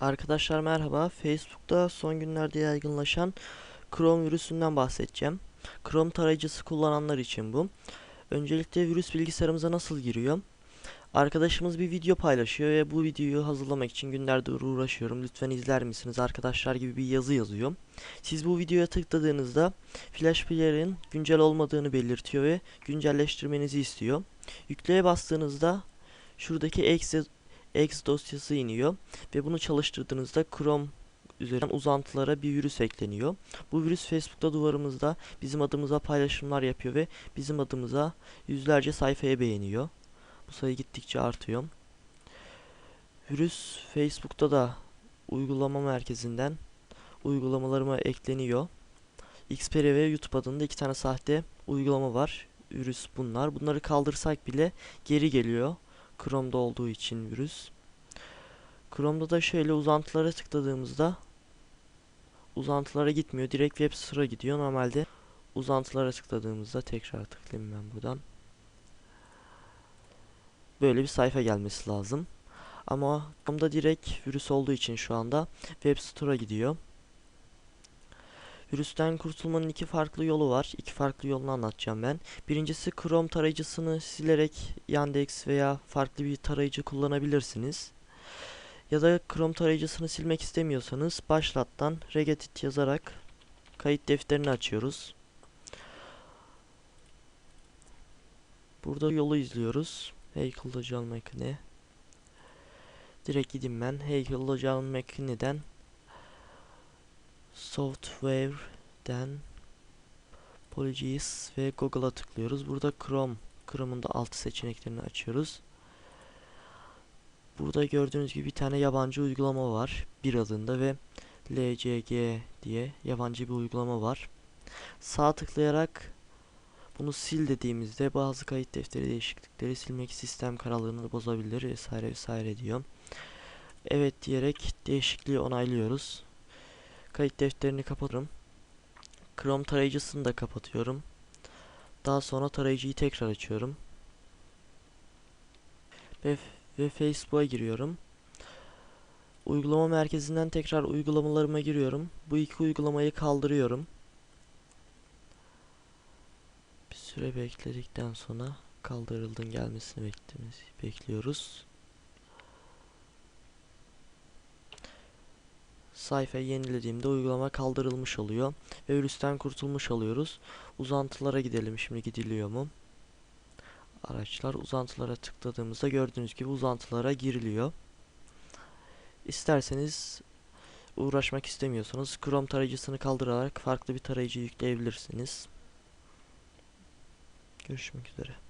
Arkadaşlar merhaba. Facebook'ta son günlerde yaygınlaşan Chrome virüsünden bahsedeceğim. Chrome tarayıcısı kullananlar için bu. Öncelikle virüs bilgisayarımıza nasıl giriyor? Arkadaşımız bir video paylaşıyor ve bu videoyu hazırlamak için günlerdir uğraşıyorum. Lütfen izler misiniz arkadaşlar gibi bir yazı yazıyor. Siz bu videoya tıkladığınızda Flash Player'in güncel olmadığını belirtiyor ve güncelleştirmenizi istiyor. Yükleye bastığınızda şuradaki exe X dosyası iniyor ve bunu çalıştırdığınızda Chrome üzerinden uzantılara bir virüs ekleniyor. Bu virüs Facebook'ta duvarımızda bizim adımıza paylaşımlar yapıyor ve bizim adımıza yüzlerce sayfaya beğeniyor. Bu sayı gittikçe artıyor. Virüs Facebook'ta da uygulama merkezinden uygulamalarıma ekleniyor. Xperia ve YouTube adında iki tane sahte uygulama var. Virüs bunlar. Bunları kaldırsak bile geri geliyor. Chrome'da olduğu için virüs. Chrome'da da şöyle uzantılara tıkladığımızda uzantılara gitmiyor. Direkt web sıra gidiyor. Normalde uzantılara tıkladığımızda tekrar tıklayayım ben buradan. Böyle bir sayfa gelmesi lazım. Ama Chrome'da direkt virüs olduğu için şu anda web store'a gidiyor. Virüsten kurtulmanın iki farklı yolu var. İki farklı yolunu anlatacağım ben. Birincisi Chrome tarayıcısını silerek Yandex veya farklı bir tarayıcı kullanabilirsiniz. Ya da Chrome tarayıcısını silmek istemiyorsanız başlattan regedit yazarak kayıt defterini açıyoruz. Burada yolu izliyoruz. Hey John McKinney. Direkt gideyim ben. Hey John McKinney'den Software'den Polygis ve Google'a tıklıyoruz. Burada Chrome, Chrome'un da alt seçeneklerini açıyoruz. Burada gördüğünüz gibi bir tane yabancı uygulama var. Bir adında ve LCG diye yabancı bir uygulama var. Sağ tıklayarak bunu sil dediğimizde bazı kayıt defteri değişiklikleri silmek sistem kararlılığını bozabilir vesaire vesaire diyor. Evet diyerek değişikliği onaylıyoruz. Kayıt defterini kapatırım. Chrome tarayıcısını da kapatıyorum. Daha sonra tarayıcıyı tekrar açıyorum. Ve, ve Facebook'a giriyorum. Uygulama merkezinden tekrar uygulamalarıma giriyorum. Bu iki uygulamayı kaldırıyorum. Bir süre bekledikten sonra kaldırıldığın gelmesini bekliyoruz. Sayfayı yenilediğimde uygulama kaldırılmış oluyor ve virüsten kurtulmuş oluyoruz. Uzantılara gidelim şimdi gidiliyor mu? Araçlar uzantılara tıkladığımızda gördüğünüz gibi uzantılara giriliyor. İsterseniz uğraşmak istemiyorsanız Chrome tarayıcısını kaldırarak farklı bir tarayıcı yükleyebilirsiniz. Görüşmek üzere.